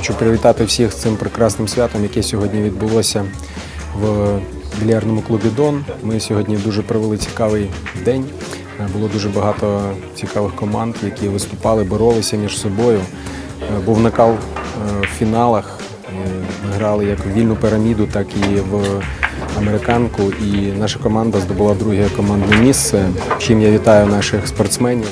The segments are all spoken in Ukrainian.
привітати всіх з цим прекрасним святом, яке сьогодні відбулося в більярдному клубі Дон. Ми сьогодні дуже провели цікавий день. Було дуже багато цікавих команд, які виступали, боролися між собою. Був накал е, в фіналах. Е, Ми грали як в вільну піраміду, так і в американку. І наша команда здобула друге командне місце. Чим я вітаю наших спортсменів.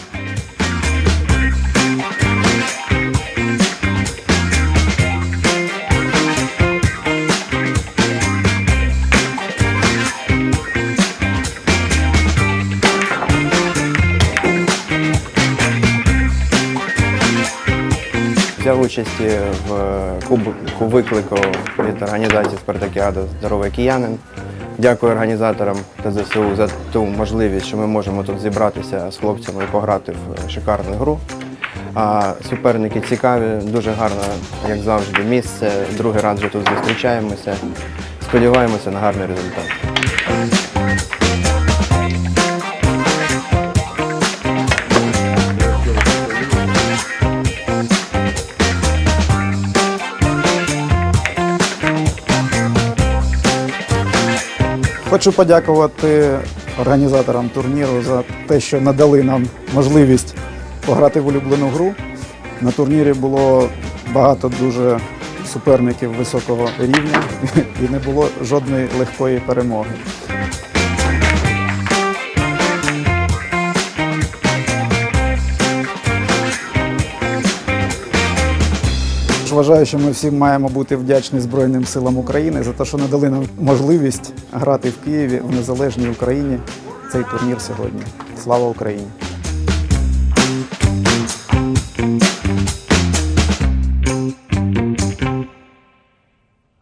Взяв участь в кубку виклику від організації Спартакіада Здоровий киянин. Дякую організаторам та ЗСУ за ту можливість, що ми можемо тут зібратися з хлопцями і пограти в шикарну гру. А суперники цікаві, дуже гарне, як завжди, місце. Другий раз вже тут зустрічаємося. Сподіваємося на гарний результат. Хочу подякувати організаторам турніру за те, що надали нам можливість пограти в улюблену гру. На турнірі було багато дуже суперників високого рівня і не було жодної легкої перемоги. Вважаю, що ми всі маємо бути вдячні Збройним силам України за те, що надали нам можливість грати в Києві в незалежній Україні цей турнір сьогодні. Слава Україні!